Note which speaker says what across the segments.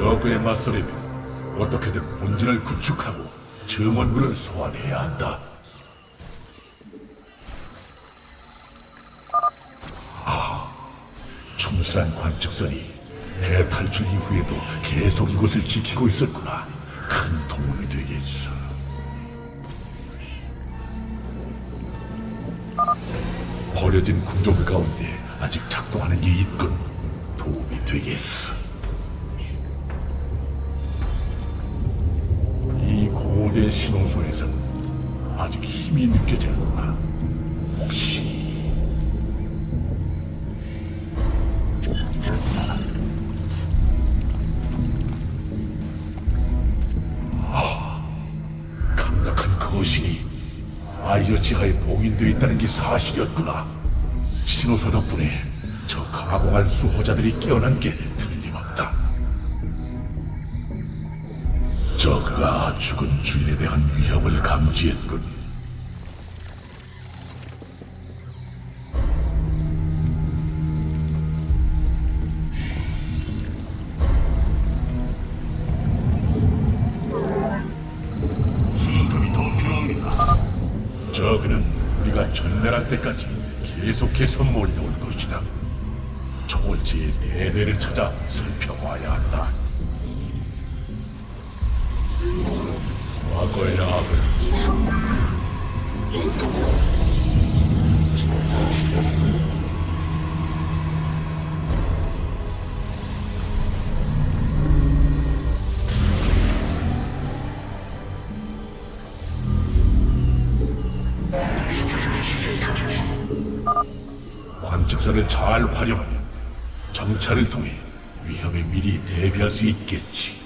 Speaker 1: 저그에 맞서려면 어떻게든 본진을 구축하고 증원군을 소환해야 한다. 아, 충실한 관측선이 대탈출 이후에도 계속 이곳을 지키고 있었구나. 큰 도움이 되겠어. 버려진 구조물 가운데 아직 작동하는 게 있군. 도움이 되겠어. 고대 신호소에선 아직 힘이 느껴지는구나. 혹시 아, 강력한 거신이 아이어 지하에 봉인되어 있다는 게 사실이었구나. 신호소 덕분에 저 가공한 수호자들이 깨어난 게 저그가 죽은 주인에 대한 위협을 감지했군.
Speaker 2: 수정탑이 더 필요합니다.
Speaker 1: 저그는 우리가 전멸할 때까지 계속해서 몰려올 것이다. 초월지의 대대를 찾아 살펴봐야 한다. 관측선을 잘 활용하면 정찰을 통해 위험에 미리 대비할 수 있겠지.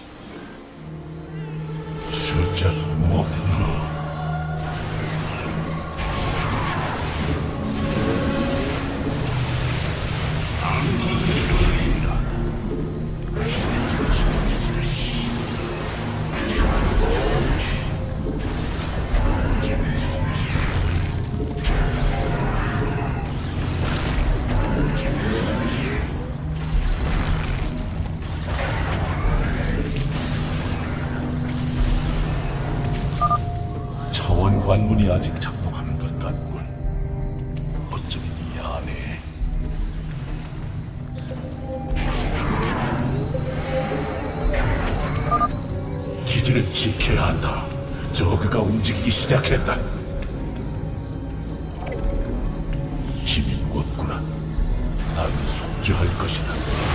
Speaker 1: 속죄할 것이다.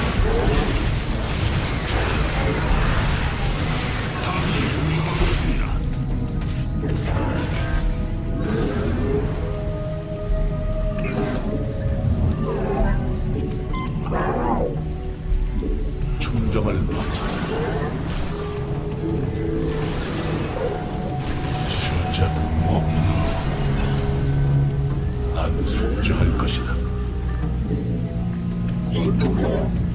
Speaker 1: muito bom.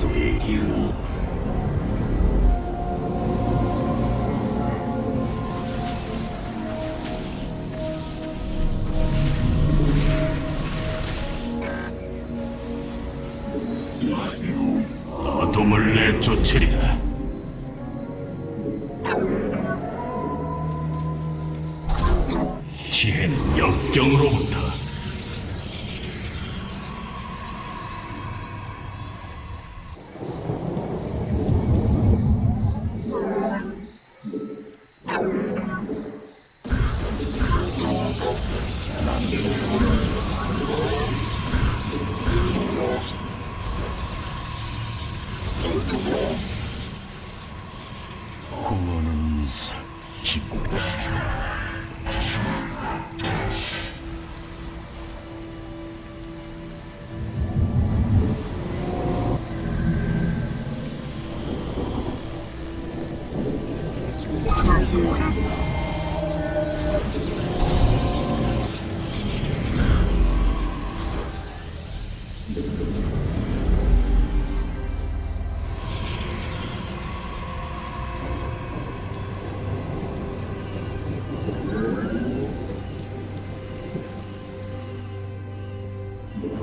Speaker 3: 속의 이유
Speaker 2: 어둠을 내쫓으리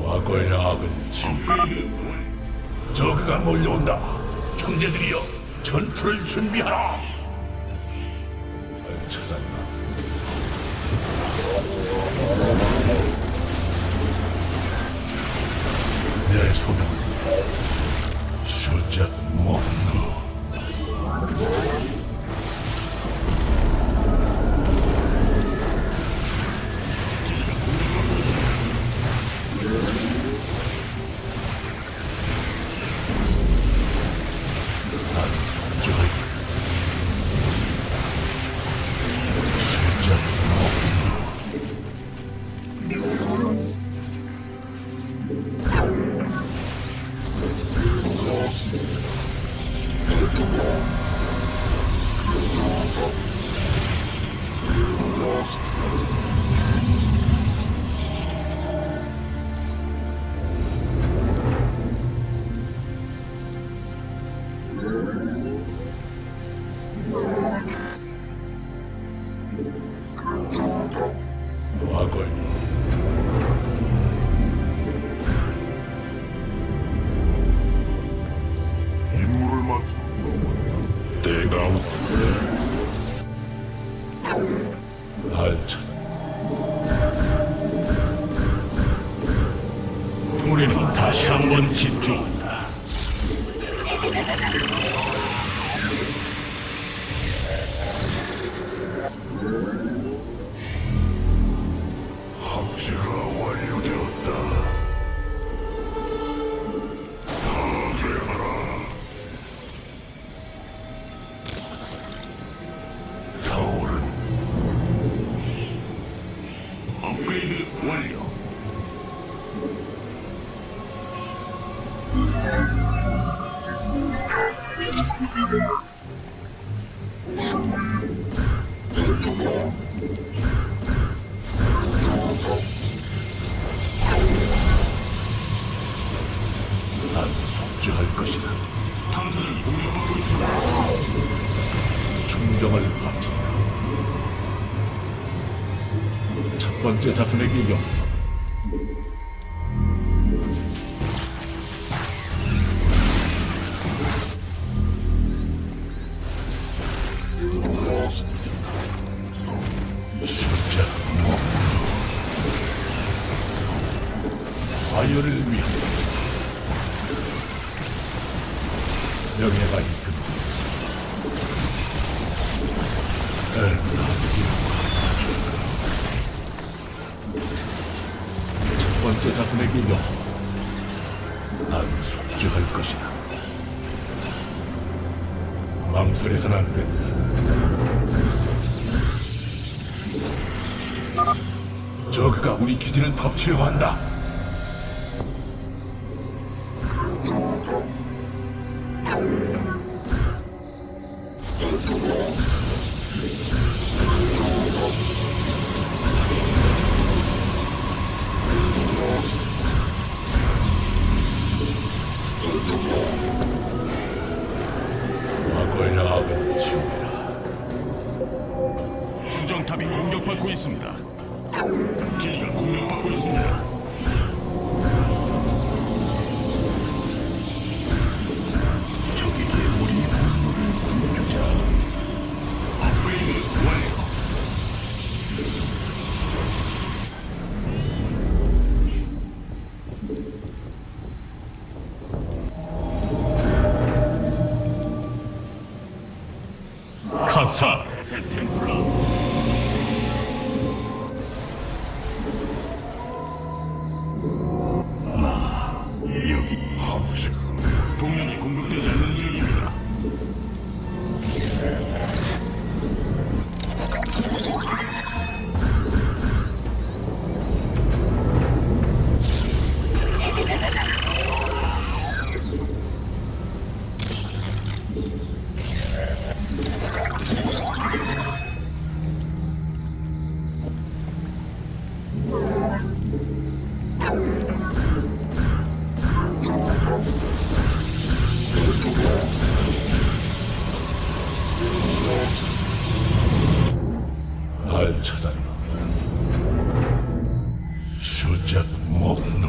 Speaker 1: 과거의 악을 지우리 적가 몰려온다. 형제들이여 전투를 준비하라 내 과 한번 집중 난 속죄할 것이다. 충정을 바친다 첫 번째 자손에게 영 저그가 우리 기지를 덮치려고 한다. 카사
Speaker 2: 템플러
Speaker 3: 여기
Speaker 2: 합체. 동맹이 공격되지
Speaker 1: 찾았나? 수작 목록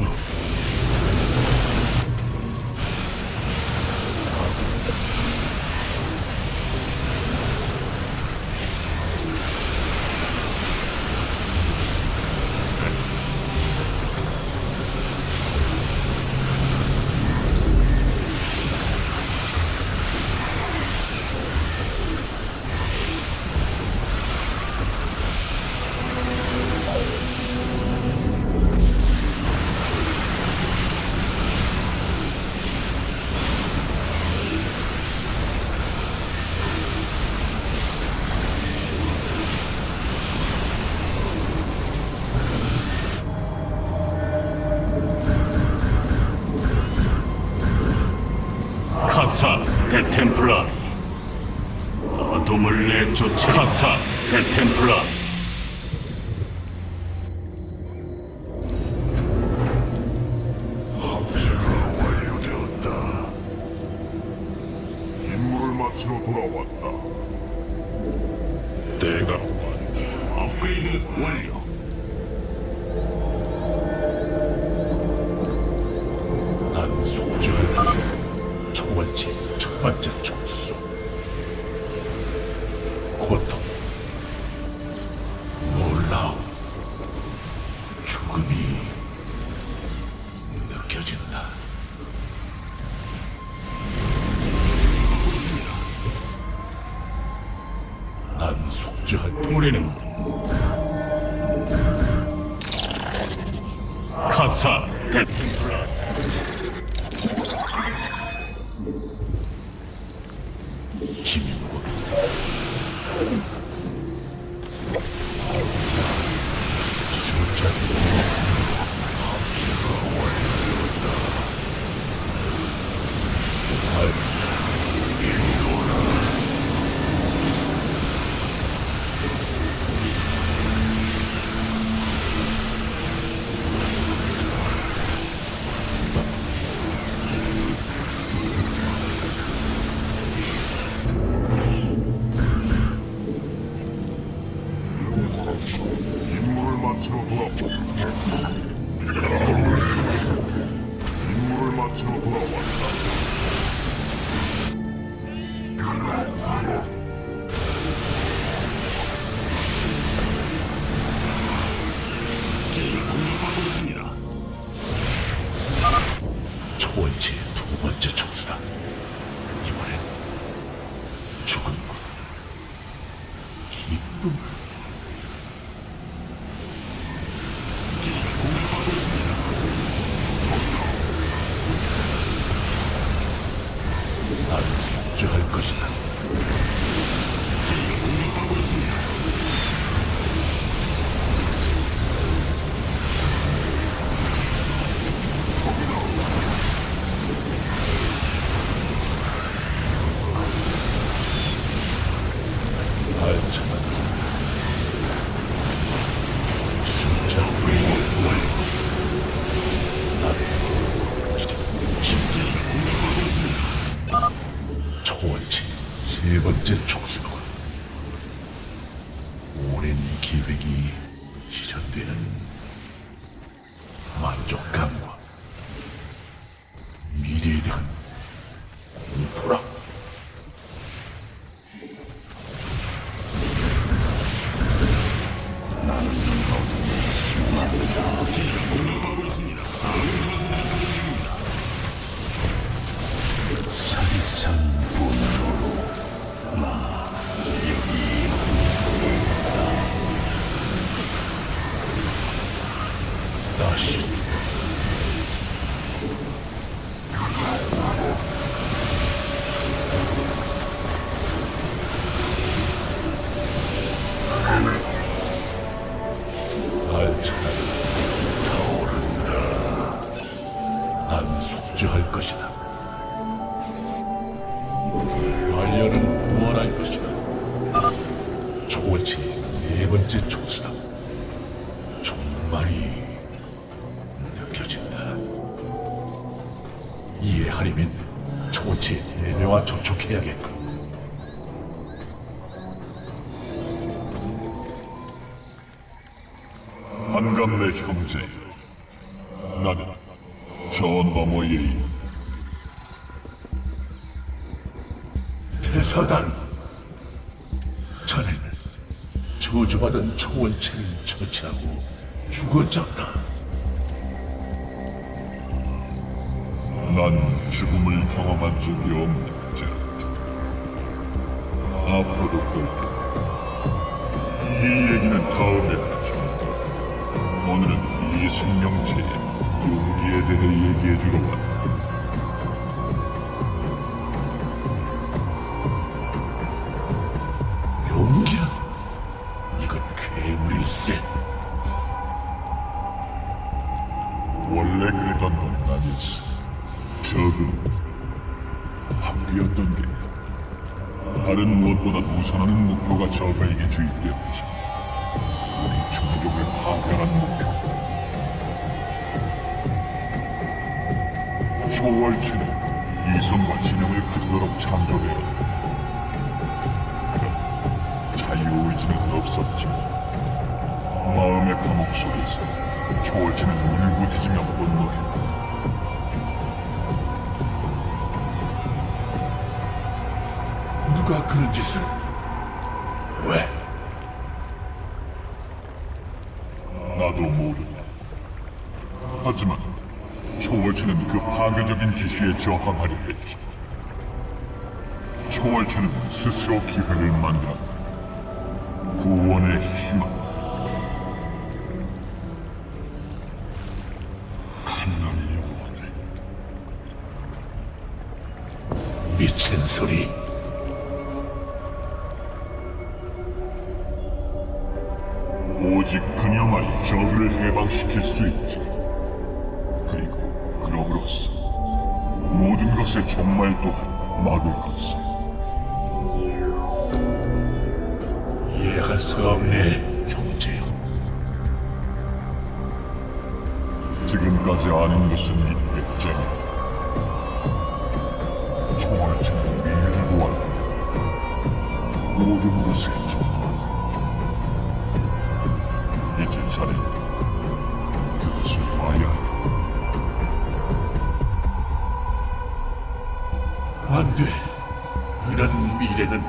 Speaker 2: 카사 대템플라 어둠을 내쫓아 카사 대템플라
Speaker 3: 합체가 완료되었다.
Speaker 2: 임무를 마치러 돌아왔다
Speaker 3: 내가.
Speaker 2: 업그레이드 완료
Speaker 1: 첫 번째 촉수 고통. 놀라움. 죽음이 느껴진다. 난 속죄할 뿐
Speaker 2: 우리는 카사. 대템
Speaker 1: 힘이고 숫자 죽음과 말년은 구원할 것이다 초월치 네 번째 촉수다 정말이 느껴진다. 이해하려면 초치의 대뇌와 접촉해야겠군.
Speaker 3: 반갑네 형제. 나는 저 너머에 있 는
Speaker 1: 대사단. 자넨 저주받은 초원체를 처치하고 죽었잖아.
Speaker 3: 난 죽음을 경험한 적이 없는 자. 앞으로도 그렇게. 이 얘기는 다음에 하자. 오늘은 이 생명체의 용기에 대해 얘기해 주러 왔다. 원래 그랬던 건 아니었어. 적은 바뀌었던 게 다른 무엇보다 우선하는 목표가 적에게 주입되었지. 우리 종족을 파괴하는 목표. 초월체는 이성과 지능을 가지도록 창조되었다. 자유의지는 없었지만 마음의 감옥 속에서 초월체는 울부짖으며 분노했다.
Speaker 1: 누가 그런 짓을? 왜?
Speaker 3: 나도 모른다. 하지만 초월체는 그 파괴적인 지시에 저항하려 했지. 초월체는 스스로 기회를 만들어 구원의 희망.
Speaker 1: 소리.
Speaker 3: 오직 그녀만이 저그를 해방시킬 수 있지. 그리고 그럼으로써 모든 것의 종말 또한 막을 것을.
Speaker 1: 이해할 수 없네, 형제여.
Speaker 3: 지금까지 아는 것은. 총알처럼 미래를 보았다. 모든 것의 종말. 이제 자네 그것을 봐야 해.
Speaker 1: 안 돼. 이런 미래는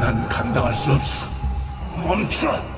Speaker 1: 난 감당할 수 없어. 멈춰!